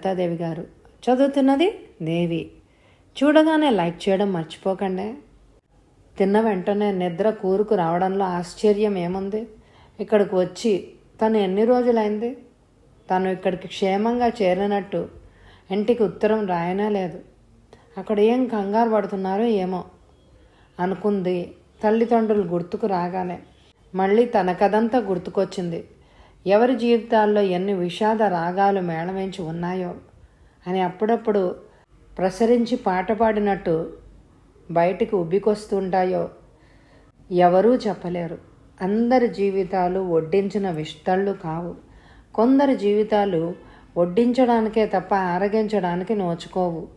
లలితాదేవి గారు. చదువుతున్నది దేవి. చూడగానే లైక్ చేయడం మర్చిపోకండి. తిన్న వెంటనే నిద్ర కూరుకు రావడంలో ఆశ్చర్యం ఏముంది? ఇక్కడికి వచ్చి తను ఎన్ని రోజులైంది? తను ఇక్కడికి క్షేమంగా చేరినట్టు ఇంటికి ఉత్తరం రాయనే లేదు. అక్కడ ఏం కంగారు పడుతున్నారో ఏమో అనుకుంది తల్లిదండ్రులు గుర్తుకు రాగానే. మళ్ళీ తన కథంతా గుర్తుకొచ్చింది. ఎవరి జీవితాల్లో ఎన్ని విషాద రాగాలు మేళమించి ఉన్నాయో అని అప్పుడప్పుడు ప్రసరించి పాట పాడినట్టు బయటికి ఉబ్బికొస్తుంటాయో ఎవరూ చెప్పలేరు. అందరి జీవితాలు వడ్డించిన విస్తళ్ళు కావు. కొందరి జీవితాలు వడ్డించడానికే తప్ప ఆరగించడానికి నోచుకోవు.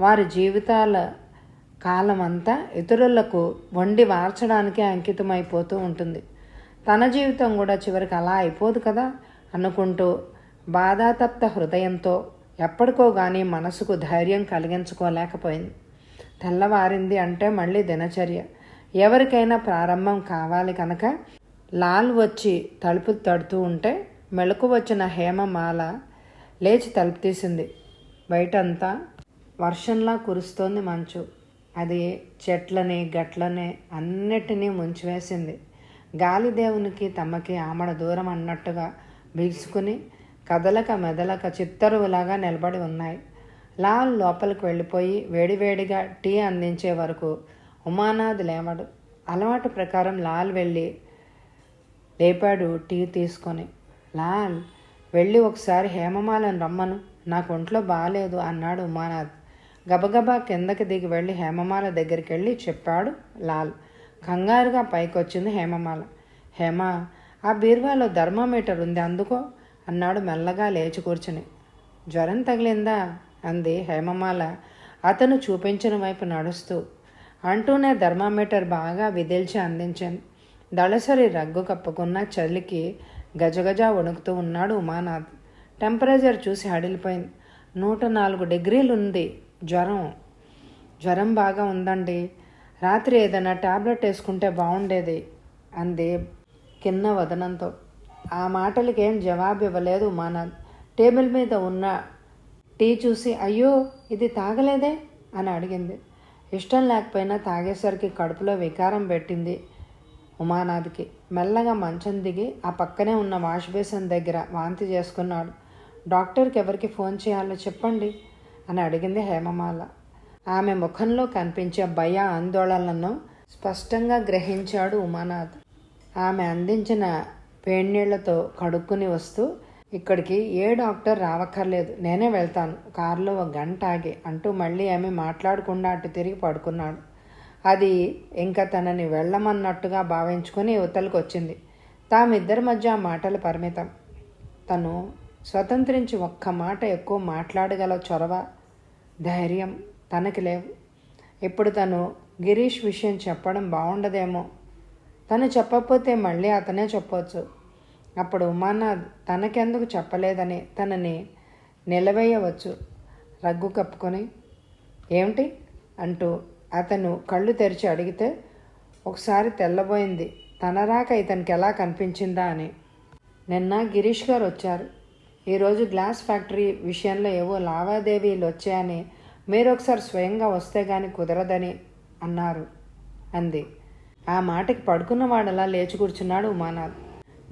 వారి జీవితాల కాలమంతా ఇతరులకు వండి వార్చడానికే అంకితమైపోతూ ఉంటుంది. తన జీవితం కూడా చివరికి అలా అయిపోదు కదా? అనుకుంటూ బాధాతప్త హృదయంతో ఎప్పటికో కానీ మనసుకు ధైర్యం కలిగించుకోలేకపోయింది. తెల్లవారింది అంటే మళ్ళీ దినచర్య. ఎవరికైనా ప్రారంభం కావాలి కనుక లాల్ వచ్చి తలుపు తడుతూ ఉంటే మెలకు వచ్చిన హేమమాల లేచి తలుపు తీసింది. బయటంతా వర్షంలా కురుస్తోంది మంచు. అది చెట్లని గట్లని అన్నిటినీ ముంచివేసింది. గాలిదేవునికి తమకి ఆమడ దూరం అన్నట్టుగా బిగుసుకుని కదలక మెదలక చిత్తరువులాగా నిలబడి ఉన్నాయి. లాల్ లోపలికి వెళ్ళిపోయి వేడివేడిగా టీ అందించే వరకు ఉమానాథ్ లేవడు. అలవాటు ప్రకారం లాల్ వెళ్ళి లేపాడు టీ తీసుకొని. లాల్ వెళ్ళి ఒకసారి హేమమాలను రమ్మను. నాకు ఒంట్లో బాగాలేదు అన్నాడు ఉమానాథ్. గబగబా కిందకి దిగి వెళ్ళి హేమమాల దగ్గరికి వెళ్ళి చెప్పాడు లాల్. కంగారుగా పైకొచ్చింది హేమమాల. హేమ ఆ బీరువాలో థర్మామీటర్ ఉంది అందుకో అన్నాడు మెల్లగా లేచి కూర్చుని. జ్వరం తగిలిందా? అంది హేమమాల. అతను చూపించిన వైపు నడుస్తూ. అంటూనే థర్మామీటర్ బాగా విదిల్చి అందించాను దళసరి రగ్గు కప్పుకున్న చలికి గజగజ వణుకుతూ ఉన్నాడు ఉమానాథ్. టెంపరేచర్ చూసి హడిలిపోయింది. నూట నాలుగు డిగ్రీలు ఉంది జ్వరం. జ్వరం బాగా ఉందండి. రాత్రి ఏదైనా టాబ్లెట్ వేసుకుంటే బాగుండేది అంది కింద వదనంతో. ఆ మాటలకి ఏం జవాబు ఇవ్వలేదు ఉమానాథ్ టేబుల్ మీద ఉన్న టీ చూసి అయ్యో ఇది తాగలేదే? అని అడిగింది. ఇష్టం లేకపోయినా తాగేసరికి కడుపులో వికారం పెట్టింది ఉమానాథ్కి. మెల్లగా మంచం దిగి ఆ పక్కనే ఉన్న వాష్ బేసిన్ దగ్గర వాంతి చేసుకున్నాడు. డాక్టర్కి ఎవరికి ఫోన్ చేయాలో చెప్పండి అని అడిగింది హేమమాల. ఆమె ముఖంలో కనిపించే భయ ఆందోళనలను స్పష్టంగా గ్రహించాడు ఉమానాథ్. ఆమె అందించిన వేడినీళ్ళతో కడుక్కుని వస్తూ ఇక్కడికి ఏ డాక్టర్ రావక్కర్లేదు నేనే వెళ్తాను. కారులో ఒక గంట ఆగి అంటూ మళ్ళీ ఆమె మాట్లాడకుండా అటు తిరిగి పడుకున్నాడు. అది ఇంకా తనని వెళ్ళమన్నట్టుగా భావించుకుని యువతలకు వచ్చింది తామిద్దరి మధ్య ఆ మాటలు పరిమితం. తను స్వతంత్రించి ఒక్క మాట ఎక్కువ మాట్లాడగల చొరవ ధైర్యం తనకి లేవు. ఇప్పుడు తను గిరీష్ విషయం చెప్పడం బాగుండదేమో తను చెప్పకపోతే మళ్ళీ అతనే చెప్పవచ్చు అప్పుడు ఉమానాథ్ తనకెందుకు చెప్పలేదని తనని నిలవేయవచ్చు. రగ్గు కప్పుకొని ఏమిటి? అంటూ అతను కళ్ళు తెరిచి అడిగితే ఒకసారి తెల్లబోయింది. తన రాక ఇతనికి ఎలా కనిపించిందా? అని. నిన్న గిరీష్ గారు వచ్చారు. ఈరోజు గ్లాస్ ఫ్యాక్టరీ విషయంలో ఏవో లావాదేవీలు వచ్చాయని మీరు ఒకసారి స్వయంగా వస్తే గాని కుదరదని అన్నారు. అంది. ఆ మాటకి పడుకున్నవాడలా లేచి కూర్చున్నాడు ఉమానాథ్.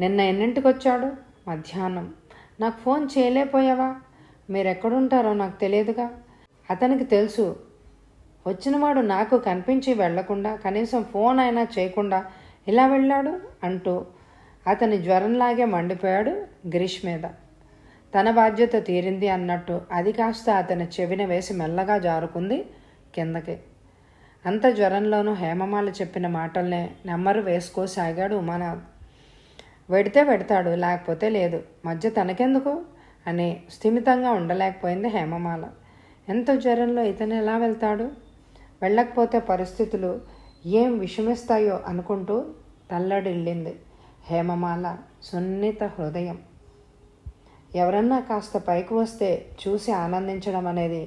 నిన్న ఎన్నింటికి వచ్చాడు మధ్యాహ్నం. నాకు ఫోన్ చేయలేకపోయావా? మీరెక్కడుంటారో నాకు తెలియదుగా? అతనికి తెలుసు. వచ్చినవాడు నాకు కనిపించి వెళ్ళకుండా కనీసం ఫోన్ అయినా చేయకుండా ఇలా వెళ్ళాడు అంటూ అతని జ్వరంలాగే మండిపోయాడు గిరీష్ మీద. తన బాధ్యత తీరింది అన్నట్టు అది కాస్త అతని చెవిన వేసి మెల్లగా జారుకుంది కిందకి. అంత జ్వరంలోనూ హేమమాల చెప్పిన మాటల్నే నెమ్మరు వేసుకోసాగాడు ఉమానాథ్ వెడితే పెడతాడు లేకపోతే లేదు. మధ్య తనకెందుకు? అని స్థిమితంగా ఉండలేకపోయింది హేమమాల. ఎంత జ్వరంలో ఇతను ఎలా వెళ్తాడు? వెళ్ళకపోతే పరిస్థితులు ఏం విషమిస్తాయో అనుకుంటూ తల్లడిల్లింది హేమమాల సున్నిత హృదయం. ఎవరన్నా కాస్త పైకి వస్తే చూసి ఆనందించడం అనేది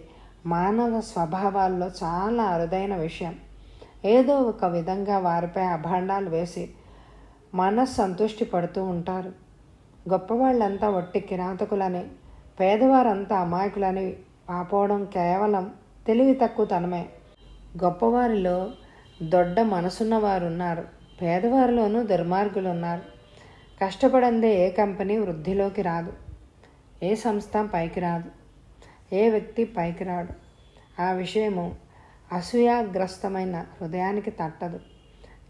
మానవ స్వభావాల్లో చాలా అరుదైన విషయం. ఏదో ఒక విధంగా వారిపై అభాండాలు వేసి మనస్సంతుష్టి పడుతూ ఉంటారు. గొప్పవాళ్ళంతా ఒట్టి కిరాతకులని పేదవారంతా అమాయకులని ఆపోవడం కేవలం తెలివి తక్కువతనమే గొప్పవారిలో దొడ్డ మనసున్నవారు ఉన్నారు పేదవారిలోనూ దుర్మార్గులు ఉన్నారు కష్టపడందే ఏ కంపెనీ వృద్ధిలోకి రాదు. ఏ సంస్థ పైకి రాదు ఏ వ్యక్తి పైకి రాడు ఆ విషయము అసూయాగ్రస్తమైన హృదయానికి తట్టదు.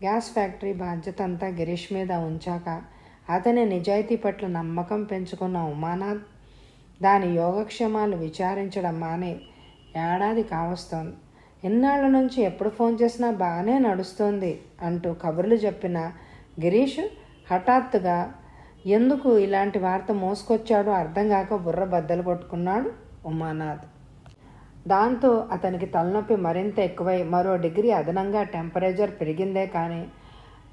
గ్యాస్ ఫ్యాక్టరీ బాధ్యత అంతా గిరీష్ మీద ఉంచాక అతని నిజాయితీ పట్ల నమ్మకం పెంచుకున్న ఉమానాథ్ దాని యోగక్షేమాలు విచారించడం మానే ఏడాది కావస్తోంది. ఇన్నాళ్ళ నుంచి ఎప్పుడు ఫోన్ చేసినా బాగానే నడుస్తోంది అంటూ కబుర్లు చెప్పిన గిరీష్ హఠాత్తుగా ఎందుకు ఇలాంటి వార్త మోసుకొచ్చాడో అర్థం కాక బుర్ర బద్దలు కొట్టుకున్నాడు ఉమానాథ్. దాంతో అతనికి తలనొప్పి మరింత ఎక్కువై మరో డిగ్రీ అదనంగా టెంపరేచర్ పెరిగిందే కానీ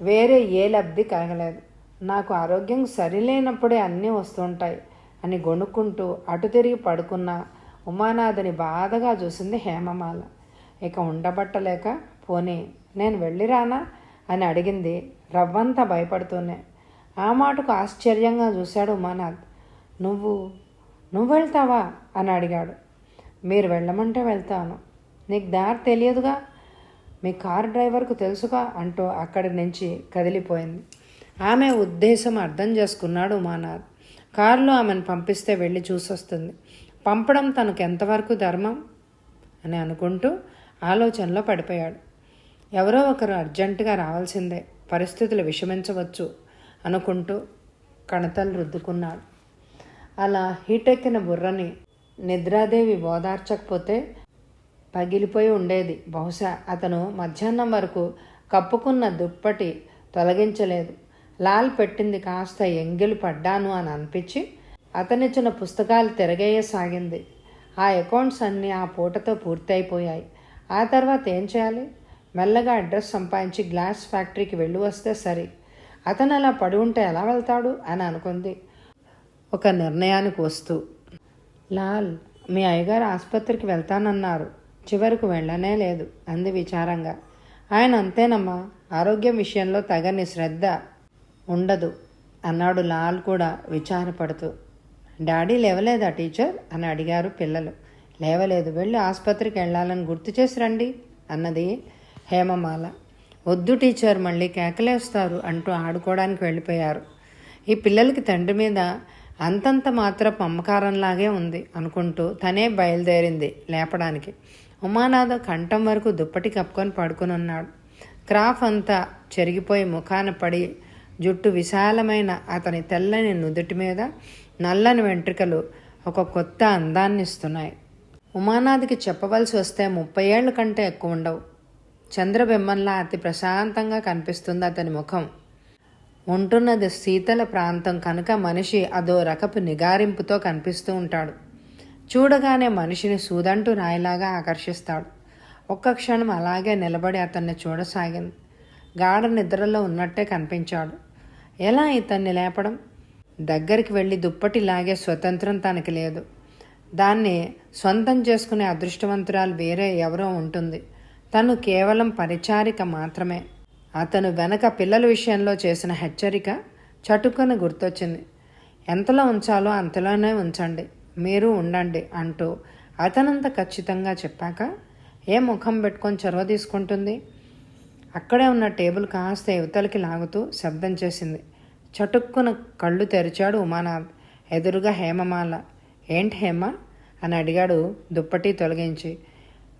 వేరే ఏ లబ్ధి కలగలేదు. నాకు ఆరోగ్యం సరిలేనప్పుడే అన్నీ వస్తుంటాయి అని గొణుక్కుంటూ అటు తిరిగి పడుకున్న ఉమానాథని బాధగా చూసింది హేమమాల. ఇక ఉండబట్టలేక పోనీ నేను వెళ్ళిరానా? అని అడిగింది రవ్వంతా భయపడుతూనే. ఆ మాటకు ఆశ్చర్యంగా చూశాడు ఉమానాథ్. నువ్వు నువ్వు వెళ్తావా? అని అడిగాడు. మీరు వెళ్ళమంటే వెళ్తాను. నీకు దారి తెలియదుగా? మీ కార్ డ్రైవర్కు తెలుసుగా? అంటూ అక్కడి నుంచి కదిలిపోయింది. ఆమె ఉద్దేశం అర్థం చేసుకున్నాడు ఉమానాథ్. కారులో ఆమెను పంపిస్తే వెళ్ళి చూసొస్తుంది. పంపడం తనకు ఎంతవరకు ధర్మం? అని అనుకుంటూ ఆలోచనలో పడిపోయాడు. ఎవరో ఒకరు అర్జెంటుగా రావాల్సిందే. పరిస్థితులు విషమించవచ్చు. అనుకుంటూ కణతలు రుద్దుకున్నాడు. అలా హీటెక్కిన బుర్రని నిద్రాదేవి ఓదార్చకపోతే పగిలిపోయి ఉండేది. బహుశా అతను మధ్యాహ్నం వరకు కప్పుకున్న దుప్పటి తొలగించలేదు. లాల్ పెట్టింది కాస్త ఎంగిలి పడ్డాను అని అనిపించి అతనిచ్చిన పుస్తకాలు తిరగేయసాగింది. ఆ అకౌంట్స్ అన్నీ ఆ పూటతో పూర్తయిపోయాయి. ఆ తర్వాత ఏం చేయాలి? మెల్లగా అడ్రస్ సంపాదించి గ్లాస్ ఫ్యాక్టరీకి వెళ్ళి వస్తే సరి. అతను అలా పడి ఉంటే ఎలా వెళ్తాడు అని అనుకుంది. ఒక నిర్ణయానికి వస్తూ లాల్ మీ అయ్యగారు ఆసుపత్రికి వెళ్తానన్నారు. చివరకు వెళ్ళనే లేదు అంది విచారంగా. ఆయన అంతేనమ్మా ఆరోగ్యం విషయంలో తగని శ్రద్ధ ఉండదు అన్నాడు లాల్ కూడా విచారపడుతూ. Daddy లేవలేదా teacher? అని అడిగారు పిల్లలు. లేవలేదు వెళ్ళి ఆసుపత్రికి వెళ్ళాలని గుర్తు చేసి రండి అన్నది హేమమాల. వద్దు టీచర్ మళ్ళీ కేకలేస్తారు అంటూ ఆడుకోవడానికి వెళ్ళిపోయారు. ఈ పిల్లలకి తండ్రి మీద అంతంత మాత్రం మమకారంలాగే ఉంది అనుకుంటూ తనే బయలుదేరింది లేపడానికి. ఉమానాథ కంఠం వరకు దుప్పటి కప్పుకొని పడుకుని ఉన్నాడు. క్రాఫ్ అంతా చెరిగిపోయి ముఖాన పడి జుట్టు విశాలమైన అతని తెల్లని నుదుటి మీద నల్లని వెంట్రుకలు ఒక కొత్త అందాన్ని ఇస్తున్నాయి. ఉమానాథికి చెప్పవలసి వస్తే ముప్పై ఏళ్ళ కంటే ఎక్కువ ఉండవు. చంద్రబింబంలా అతి ప్రశాంతంగా కనిపిస్తుంది అతని ముఖం. ఉంటున్నది శీతల ప్రాంతం కనుక మనిషి అదో రకపు నిగారింపుతో కనిపిస్తూ ఉంటాడు. చూడగానే మనిషిని సూదంటూ రాయిలాగా ఆకర్షిస్తాడు. ఒక్క క్షణం అలాగే నిలబడి అతన్ని చూడసాగింది. గాఢ నిద్రలో ఉన్నట్టే కనిపించాడు. ఎలా ఇతన్ని లేపడం? దగ్గరికి వెళ్ళి దుప్పటి లాగే స్వతంత్రం తనకి లేదు. దాన్ని సొంతం చేసుకునే అదృష్టవంతురాలు వేరే ఎవరో ఉంటుంది. తను కేవలం పరిచారిక మాత్రమే. అతను వెనక పిల్లల విషయంలో చేసిన హెచ్చరిక చటుకుని గుర్తొచ్చింది. ఎంతలో ఉంచాలో అంతలోనే ఉంచండి. మీరు ఉండండి అంటూ అతనంత ఖచ్చితంగా చెప్పాక ఏ ముఖం పెట్టుకొని చొరవ తీసుకుంటుంది? అక్కడే ఉన్న టేబుల్ కాస్త యువతలకి లాగుతూ శబ్దం చేసింది. చటుక్కున కళ్ళు తెరిచాడు ఉమానాథ్. ఎదురుగా హేమమాల. ఏంటి హేమ? అని అడిగాడు దుప్పటి తొలగించి.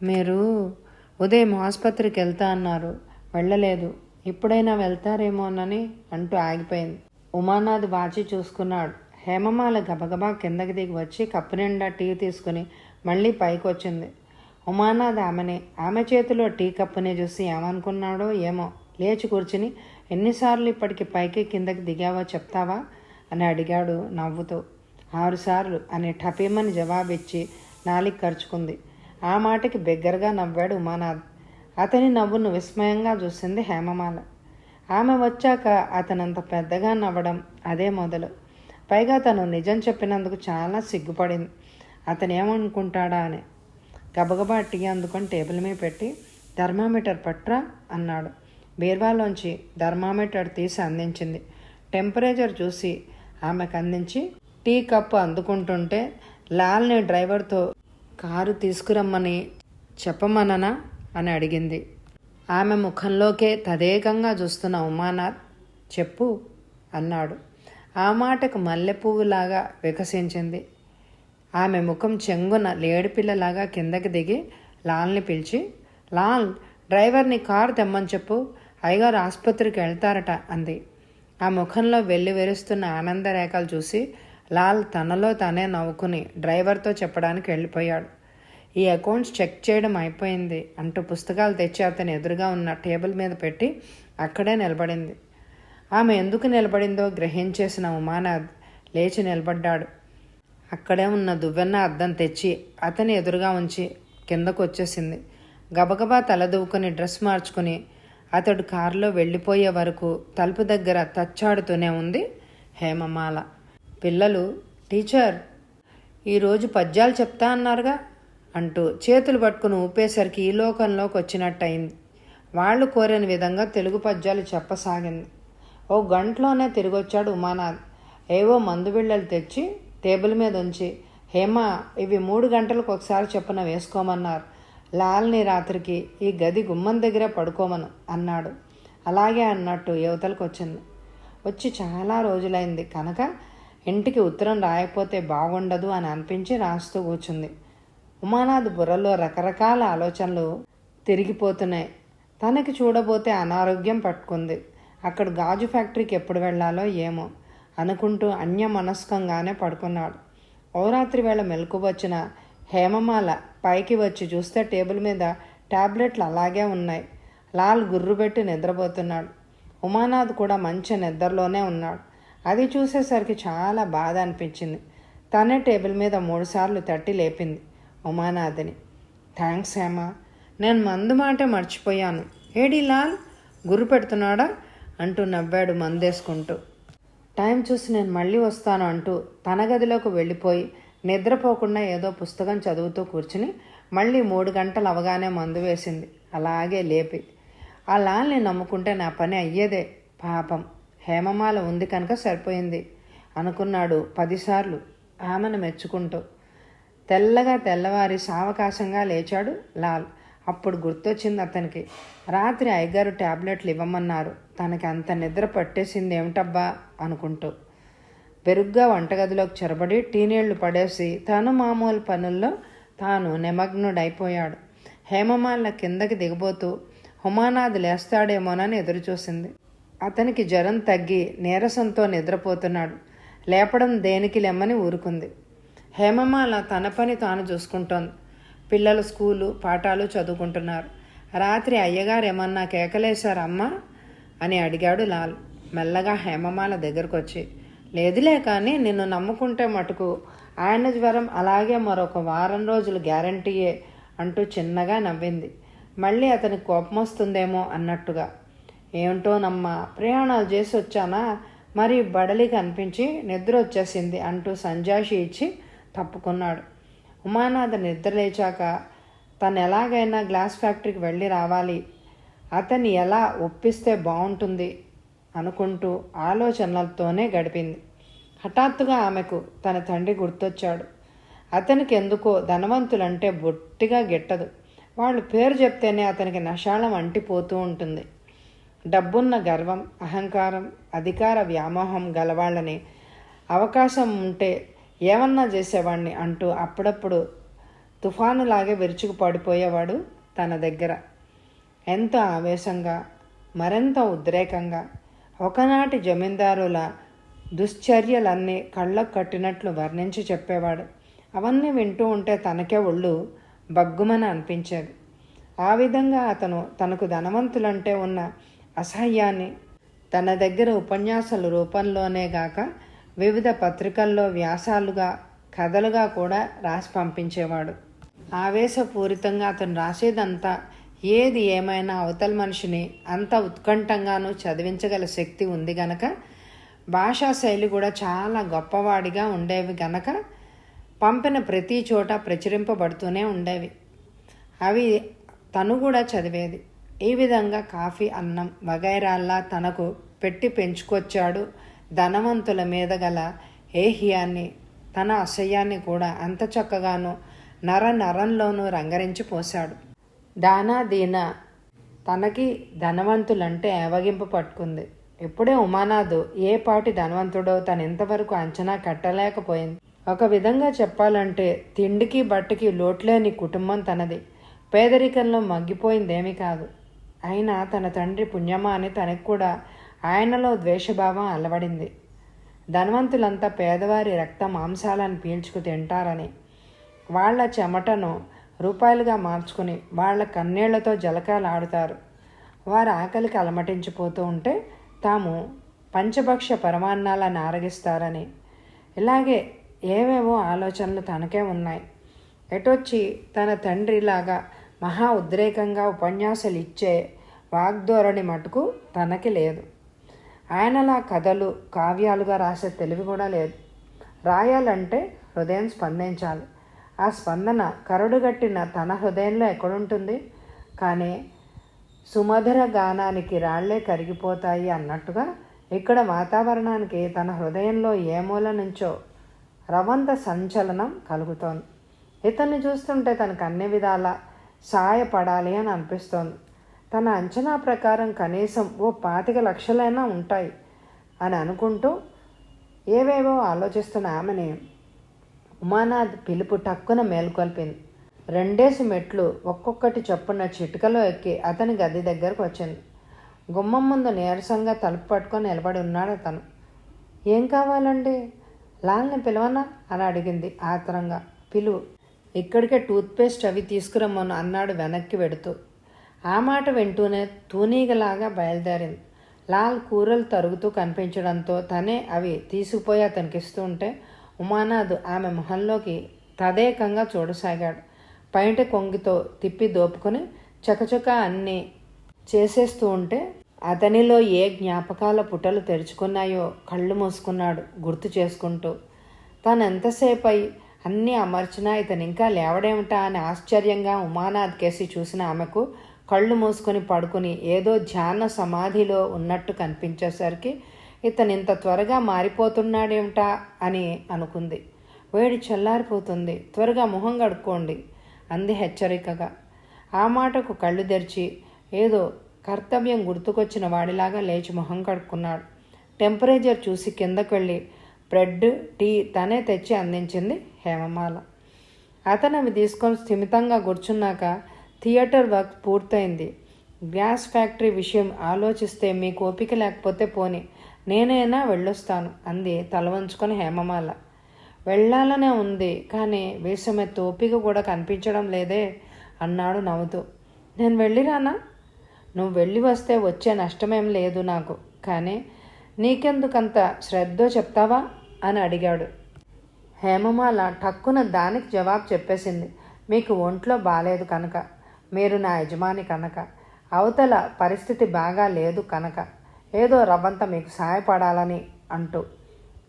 మీరు ఉదయం ఆసుపత్రికి వెళ్తా అన్నారు. వెళ్ళలేదు. ఇప్పుడైనా వెళ్తారేమోనని అంటూ ఆగిపోయింది. ఉమానాథ్ వాచి చూసుకున్నాడు. హేమమాల గబగబా కిందకి దిగి వచ్చి కప్పు నిండా టీ తీసుకుని మళ్ళీ పైకి వచ్చింది ఉమానాథ్ ఆమెని ఆమె చేతిలో టీ కప్పుని చూసి ఏమనుకున్నాడో ఏమో లేచి కూర్చుని ఎన్నిసార్లు ఇప్పటికి పైకి కిందకి దిగావో చెప్తావా అని అడిగాడు నవ్వుతూ. ఆరుసార్లు అని టపీమని జవాబిచ్చి నాలికి ఖర్చుకుంది ఆ మాటకి బిగ్గరగా నవ్వాడు ఉమానాథ్. అతని నవ్వును విస్మయంగా చూసింది హేమమాల. ఆమె వచ్చాక అతనంత పెద్దగా నవ్వడం అదే మొదలు. పైగా తను నిజం చెప్పినందుకు చాలా సిగ్గుపడింది. అతను ఏమనుకుంటాడా అని. గబగబా టీ అందుకొని టేబుల్ మీద పెట్టి థర్మామీటర్ పట్రా అన్నాడు. బీర్వాలోంచి థర్మామీటర్ తీసి అందించింది. టెంపరేచర్ చూసి ఆమెకు అందించి టీ కప్పు అందుకుంటుంటే లాల్ని డ్రైవర్తో కారు తీసుకురమ్మని చెప్పమననా? అని అడిగింది. ఆమె ముఖంలోకే తదేకంగా చూస్తున్న ఉమానాథ్ చెప్పు అన్నాడు. ఆ మాటకు మల్లెపువ్వులాగా వికసించింది. ఆమె ముఖం చెంగున లేడిపిల్లలాగా కిందకి దిగి లాల్ని పిలిచి లాల్ డ్రైవర్ని కారు తెమ్మని చెప్పు అయ్యగారు ఆసుపత్రికి వెళ్తారట అంది. ఆ ముఖంలో వెళ్ళి వెరుస్తున్న ఆనందరేఖలు చూసి లాల్ తనలో తానే నవ్వుకుని డ్రైవర్తో చెప్పడానికి వెళ్ళిపోయాడు. ఈ అకౌంట్స్ చెక్ చేయడం అయిపోయింది అంటూ పుస్తకాలు తెచ్చి అతను ఎదురుగా ఉన్న టేబుల్ మీద పెట్టి అక్కడే నిలబడింది. ఆమె ఎందుకు నిలబడిందో గ్రహించేసిన ఉమానాథ్ లేచి నిలబడ్డాడు. అక్కడే ఉన్న దువ్వెన్న అద్దం తెచ్చి అతని ఎదురుగా ఉంచి కిందకు వచ్చేసింది గబగబా తలదువ్వుకొని డ్రెస్ మార్చుకుని అతడు కారులో వెళ్ళిపోయే వరకు తలుపు దగ్గర తచ్చాడుతూనే ఉంది హేమమాల. పిల్లలు టీచర్ ఈరోజు పద్యాలు చెప్తా అన్నారుగా అంటూ చేతులు పట్టుకుని ఊపేసరికి ఈ లోకంలోకి వచ్చినట్టయింది. వాళ్ళు కోరిన విధంగా తెలుగు పద్యాలు చెప్పసాగింది. ఓ గంటలోనే తిరిగొచ్చాడు ఉమానాథ్. ఏవో మందు బిళ్ళలు తెచ్చి టేబుల్ మీద ఉంచి హేమ ఇవి మూడు గంటలకు ఒకసారి చొప్పున వేసుకోమన్నారు. లాల్ని రాత్రికి ఈ గది గుమ్మం దగ్గర పడుకోమను అన్నాడు. అలాగే అన్నట్టు యువతలకు వచ్చింది వచ్చి చాలా రోజులైంది కనుక ఇంటికి ఉత్తరం రాయకపోతే బాగుండదు అని అనిపించి రాస్తూ కూర్చుంది ఉమానాథ్ బుర్రలో రకరకాల ఆలోచనలు తిరిగిపోతున్నాయి. తనకి చూడబోతే అనారోగ్యం పట్టుకుంది. అక్కడ గాజు ఫ్యాక్టరీకి ఎప్పుడు వెళ్ళాలో ఏమో అనుకుంటూ అన్యమనస్కంగానే పడుకున్నాడు. ఓరాత్రి వేళ మెలకు వచ్చిన హేమమాల పైకి వచ్చి చూస్తే టేబుల్ మీద టాబ్లెట్లు అలాగే ఉన్నాయి. లాల్ గుర్రుబెట్టి నిద్రపోతున్నాడు. ఉమానాథ్ కూడా మంచి నిద్రలోనే ఉన్నాడు. అది చూసేసరికి చాలా బాధ అనిపించింది. తనే టేబుల్ మీద మూడుసార్లు తట్టి లేపింది ఉమానాథని. థ్యాంక్స్ హేమా. నేను మందు మాటే మర్చిపోయాను. ఏడి లాల్? గుర్రు పెడుతున్నాడా? అంటూ నవ్వాడు మందేసుకుంటూ. టైం చూసి నేను మళ్ళీ వస్తాను అంటూ తన గదిలోకి వెళ్ళిపోయి నిద్రపోకుండా ఏదో పుస్తకం చదువుతూ కూర్చుని మళ్ళీ మూడు గంటలు అవగానే మందు వేసింది. అలాగే లేపి. ఆ లాల్ని నమ్ముకుంటే నా పని అయ్యేదే. పాపం. హేమమాల ఉంది కనుక సరిపోయింది అనుకున్నాడు పదిసార్లు. ఆమెను మెచ్చుకుంటూ తెల్లగా తెల్లవారి సావకాశంగా లేచాడు లాల్. అప్పుడు గుర్తొచ్చింది అతనికి. రాత్రి అయ్యగారు ట్యాబ్లెట్లు ఇవ్వమన్నారు. తనకి అంత నిద్ర పట్టేసింది ఏమిటబ్బా? అనుకుంటూ బెరుగ్గా వంటగదిలోకి చొరబడి టీనీళ్ళు పడేసి తను మామూలు పనుల్లో తాను నిమగ్నుడైపోయాడు. హేమమాల కిందకి దిగబోతూ హుమానాథ్ లేస్తాడేమోనని ఎదురుచూసింది. అతనికి జ్వరం తగ్గి నీరసంతో నిద్రపోతున్నాడు. లేపడం దేనికి లెమ్మని ఊరుకుంది. హేమమాల తన పని తాను చూసుకుంటోంది. పిల్లలు స్కూలు పాఠాలు చదువుకుంటున్నారు. రాత్రి అయ్యగారు ఏమన్నా కేకలేశారమ్మా అని అడిగాడు లాల్. మెల్లగా హేమమాల దగ్గరకు వచ్చి లేదులే కానీ నిన్ను నమ్ముకుంటే మటుకు ఆయన జ్వరం అలాగే మరొక వారం రోజులు గ్యారంటీయే అంటూ చిన్నగా నవ్వింది. మళ్ళీ అతనికి కోపం వస్తుందేమో అన్నట్టుగా ఏమిటోనమ్మా ప్రయాణాలు చేసి వచ్చానా? మరి బడలి కనిపించి నిద్ర వచ్చేసింది అంటూ సంజాషి ఇచ్చి తప్పుకున్నాడు. ఉమానాథ నిద్ర లేచాక తను ఎలాగైనా గ్లాస్ ఫ్యాక్టరీకి వెళ్ళి రావాలి. అతన్ని ఎలా ఒప్పిస్తే బాగుంటుంది అనుకుంటూ ఆలోచనలతోనే గడిపింది. హఠాత్తుగా ఆమెకు తన తండ్రి గుర్తొచ్చాడు. అతనికి ఎందుకో ధనవంతులంటే బొట్టిగా గిట్టదు. వాళ్ళు పేరు చెప్తేనే అతనికి నషాళం అంటిపోతూ ఉంటుంది. డబ్బున్న గర్వం అహంకారం అధికార వ్యామోహం గలవాళ్ళని అవకాశం ఉంటే ఏమన్నా చేసేవాడిని అంటూ అప్పుడప్పుడు తుఫానులాగే విరుచుకు పడిపోయేవాడు తన దగ్గర. ఎంతో ఆవేశంగా మరింత ఉద్రేకంగా ఒకనాటి జమీందారుల దుశ్చర్యలన్నీ కళ్ళకు కట్టినట్లు వర్ణించి చెప్పేవాడు. అవన్నీ వింటూ ఉంటే తనకే ఒళ్ళు బగ్గుమని అనిపించేది. ఆ విధంగా అతను తనకు ధనవంతులంటే ఉన్న అసహ్యాన్ని. తన దగ్గర ఉపన్యాసాల రూపంలోనే గాక వివిధ పత్రికల్లో వ్యాసాలుగా కథలుగా కూడా రాసి పంపించేవాడు. ఆవేశపూరితంగా అతను రాసేదంతా ఏది ఏమైనా అవతల మనిషిని అంత ఉత్కంఠంగానూ చదివించగల శక్తి ఉంది గనక భాషా శైలి కూడా చాలా గొప్పవాడిగా ఉండేవి గనక పంపిన ప్రతి చోట ప్రచురింపబడుతూనే ఉండేవి. అవి తను కూడా చదివేది. ఈ విధంగా కాఫీ అన్నం వగైరాల్లా తనకు పెట్టి పెంచుకొచ్చాడు ధనవంతుల మీద గల ఏహియాన్ని తన అసహ్యాన్ని కూడా అంత చక్కగాను నర నరంలోనూ రంగరించి పోశాడు. దానా దీన తనకి ధనవంతులంటే ఏవగింపు పట్టుకుంది. ఇప్పుడే ఉమానాథ్ ఏ పాటి ధనవంతుడో తను ఇంతవరకు అంచనా కట్టలేకపోయింది. ఒక విధంగా చెప్పాలంటే తిండికి బట్టకి లోట్లేని కుటుంబం తనది. పేదరికంలో మగ్గిపోయిందేమీ కాదు. అయినా తన తండ్రి పుణ్యమా అని తనకు కూడా ఆయనలో ద్వేషభావం అలవడింది. ధనవంతులంతా పేదవారి రక్త మాంసాలను పీల్చుకు తింటారని వాళ్ళ చెమటను రూపాయలుగా మార్చుకుని వాళ్ళ కన్నీళ్ళతో జలకాలాడుతారు. వారు ఆకలికి అలమటించిపోతూ ఉంటే తాము పంచభక్ష పరమాన్నాలను ఆరగిస్తారని. ఇలాగే ఏవేవో ఆలోచనలు తనకే ఉన్నాయి. ఎటొచ్చి తన తండ్రిలాగా మహా ఉద్రేకంగా ఉపన్యాసాలు ఇచ్చే వాగ్ధోరణి మటుకు తనకి లేదు. ఆయనలా కథలు కావ్యాలుగా రాసే తెలివి కూడా లేదు. రాయాలంటే హృదయం స్పందించాలి. ఆ స్పందన కరడుగట్టిన తన హృదయంలో ఎక్కడుంటుంది? కానీ సుమధుర గానానికి రాళ్ళే కరిగిపోతాయి అన్నట్టుగా ఇక్కడ వాతావరణానికి తన హృదయంలో ఏ మూల నుంచో రవంత సంచలనం కలుగుతోంది. ఇతన్ని చూస్తుంటే తనకు అన్ని విధాల సాయపడాలి అని అనిపిస్తోంది. తన అంచనా ప్రకారం కనీసం ఓ పాతిక లక్షలైనా ఉంటాయి అని అనుకుంటూ ఏవేవో ఆలోచిస్తున్న ఆమెని ఉమానాథ్ పిలుపు టక్కున మేల్కొల్పింది. రెండేసి మెట్లు ఒక్కొక్కటి చొప్పున చిటికలో ఎక్కి అతని గది దగ్గరకు వచ్చింది. గుమ్మం ముందు నీరసంగా తలుపు పట్టుకొని నిలబడి ఉన్నాడు అతను. ఏం కావాలండి? లాల్ని పిలవనా? అని అడిగింది ఆత్రంగా. పిలువు. ఇక్కడికే టూత్పేస్ట్ అవి తీసుకురమ్మను అన్నాడు వెనక్కి వెడుతూ. ఆ మాట వింటూనే తూనీగలాగా బయలుదేరింది. లాల్ కూరలు తరుగుతూ కనిపించడంతో తనే అవి తీసుకుపోయి అతనికి ఇస్తూ ఉంటే ఉమానాథ్ ఆమె మొహంలోకి తదేకంగా చూడసాగాడు. పైట కొంగితో తిప్పి దోపుకొని చకచక అన్నీ చేసేస్తూ ఉంటే అతనిలో ఏ జ్ఞాపకాల పుటలు తెరుచుకున్నాయో కళ్ళు మూసుకున్నాడు గుర్తు చేసుకుంటూ. తాను ఎంతసేపు అయి అన్నీ అమర్చినా ఇతను ఇంకా లేవడేమిటా అని ఆశ్చర్యంగా ఉమానాథ్ కేసి చూసిన ఆమెకు కళ్ళు మూసుకొని పడుకుని ఏదో ధ్యాన సమాధిలో ఉన్నట్టు కనిపించేసరికి ఇతను ఇంత త్వరగా మారిపోతున్నాడేమిటా అని అనుకుంది. వేడి చల్లారిపోతుంది. త్వరగా మొహం కడుక్కోండి అంది హెచ్చరికగా. ఆ మాటకు కళ్ళు తెరిచి ఏదో కర్తవ్యం గుర్తుకొచ్చిన వాడిలాగా లేచి మొహం కడుక్కున్నాడు. టెంపరేచర్ చూసి కిందకెళ్ళి బ్రెడ్ టీ తనే తెచ్చి అందించింది. హేమమాల. అతను అవి తీసుకొని స్థిమితంగా కూర్చున్నాక థియేటర్ వర్క్ పూర్తయింది. గ్యాస్ ఫ్యాక్టరీ విషయం ఆలోచిస్తే మీకు ఓపిక లేకపోతే పోని నేనైనా వెళ్ళొస్తాను అంది తల వంచుకొని హేమమాల. వెళ్ళాలనే ఉంది కానీ వేషమెత్తు ఓపిక కూడా కనిపించడం లేదే అన్నాడు నవ్వుతూ. నేను వెళ్ళిరానా? నువ్వు వెళ్ళి వస్తే వచ్చే నష్టమేం లేదు నాకు కానీ నీకెందుకంత శ్రద్ధ చెప్తావా? అని అడిగాడు. హేమమాల టక్కున దానికి జవాబు చెప్పేసింది. మీకు ఒంట్లో బాలేదు కనుక. మీరు నా యజమాని కనుక. అవతల పరిస్థితి బాగా లేదు కనుక. ఏదో రవ్వంత మీకు సహాయపడాలని అంటూ.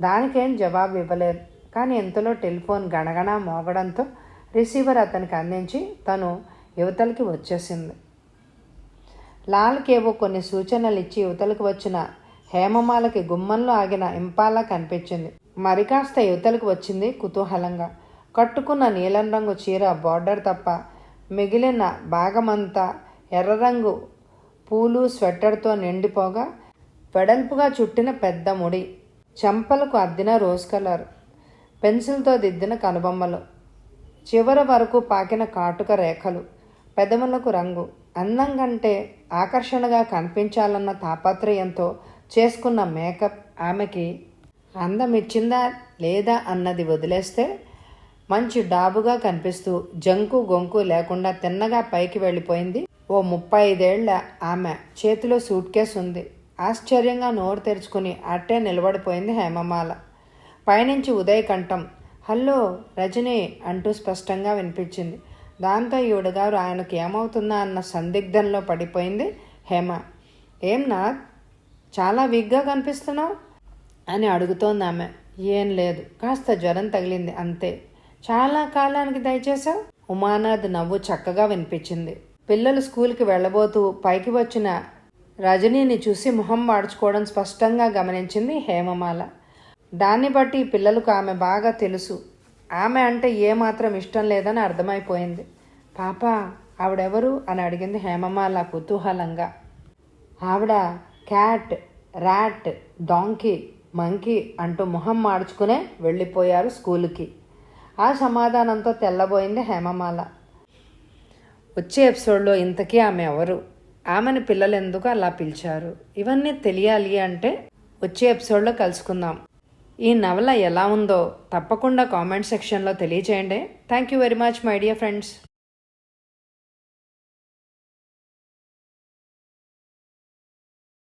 దానికేం జవాబు ఇవ్వలేదు. కానీ ఇంతలో టెలిఫోన్ గణగణ మోగడంతో రిసీవర్ అతనికి అందించి తను యువతలకి వచ్చేసింది. లాల్కేవో కొన్ని సూచనలు ఇచ్చి యువతలకు వచ్చిన హేమమాలకి గుమ్మంలో ఆగిన ఇంపాలా కనిపించింది. మరి కాస్త యువతలకు వచ్చింది కుతూహలంగా. కట్టుకున్న నీలం రంగు చీర బార్డర్ తప్ప మిగిలిన భాగమంతా ఎర్ర రంగు పూలు స్వెట్టర్తో నిండిపోగా వెడల్పుగా చుట్టిన పెద్ద ముడి. చెంపలకు అద్దిన రోజ్ కలర్. పెన్సిల్తో దిద్దిన కనుబొమ్మలు. చివరి వరకు పాకిన కాటుక రేఖలు. పెదములకు రంగు. అందం కంటే ఆకర్షణగా కనిపించాలన్న తాపత్రయంతో చేసుకున్న మేకప్ ఆమెకి అందం ఇచ్చిందా లేదా అన్నది వదిలేస్తే మంచి డాబుగా కనిపిస్తూ జంకు గొంకు లేకుండా తిన్నగా పైకి వెళ్ళిపోయింది. ఓ ముప్పై ఐదేళ్ళ ఆమె చేతిలో సూట్ కేసు ఉంది. ఆశ్చర్యంగా నోరు తెరుచుకుని అట్టే నిలబడిపోయింది హేమమాల. పైనుంచి ఉదయకంఠం హలో రజనీ అంటూ స్పష్టంగా వినిపించింది. దాంతో ఈవిడగారు ఆయనకు ఏమవుతుందా అన్న సందిగ్ధంలో పడిపోయింది హేమ. ఏం నా చాలా వీక్గా కనిపిస్తున్నావు? అని అడుగుతోంది ఆమె. ఏం లేదు కాస్త జ్వరం తగిలింది అంతే. చాలా కాలానికి దయచేశావు? ఉమానాథ్ నవ్వు చక్కగా వినిపించింది. పిల్లలు స్కూల్కి వెళ్ళబోతూ పైకి వచ్చిన రజనీని చూసి మొహం మార్చుకోవడం స్పష్టంగా గమనించింది హేమమాల. దాన్ని బట్టి పిల్లలకు ఆమె బాగా తెలుసు. ఆమె అంటే ఏమాత్రం ఇష్టం లేదని అర్థమైపోయింది. పాప ఆవిడెవరు? అని అడిగింది హేమమాల కుతూహలంగా. ఆవిడ క్యాట్ ర్యాట్ డాంకీ మంకీ అంటూ మొహం మార్చుకునే వెళ్ళిపోయారు స్కూలుకి. ఆ సమాధానంతో తెల్లబోయింది హేమమాల. వచ్చే ఎపిసోడ్లో ఇంతకీ ఆమె ఎవరు? ఆమెను పిల్లలు ఎందుకు అలా పిలిచారు? ఇవన్నీ తెలియాలి అంటే వచ్చే ఎపిసోడ్లో కలుసుకుందాం. ఈ నవల ఎలా ఉందో తప్పకుండా కామెంట్ సెక్షన్లో తెలియచేయండి. Thank you very much my dear friends.